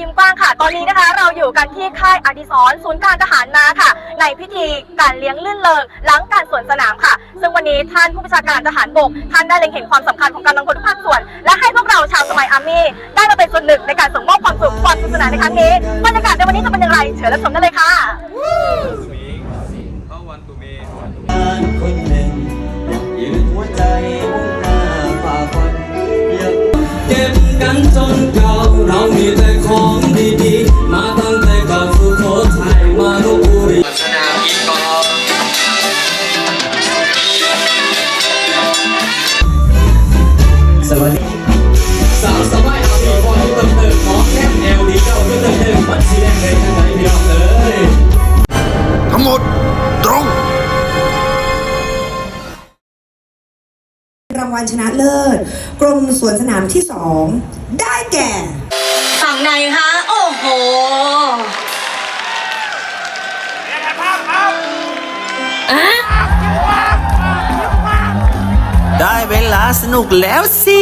ยิ้มกว้างค่ะ ตอนนี้นะคะ เราอยู่กันที่ค่ายอดิศรศูนย์การทหารมาค่ะ ในพิธีการเลี้ยงลื่นเลิงหลังการสวนสนามค่ะ ซึ่งวันนี้ท่านผู้บัญชาการทหารบก ท่านได้เล็งเห็นความสำคัญของกำลังพลทุกภาคส่วน และให้พวกเราชาวสมัยอาร์มี่ได้มาเป็นส่วนหนึ่งในการส่งมอบความสุขความสนุกสนานในครั้งนี้บรรยากาศในวันนี้จะเป็นอย่างไรเชิญรับชมได้เลยค่ะ สวัสดีสาวสบายเอาดีบอยเติมเติมของแก้มแนวดีเจ้าก็เติมเติมมันสีแดงเลยทางไหนพี่น้องเอ้ยทั้งหมดตรงรางวัลชนะเลิศ กรมสวนสนามที่สองได้แก่ ฝั่งไหนคะ โอ้โห เวลาสนุกแล้วสิ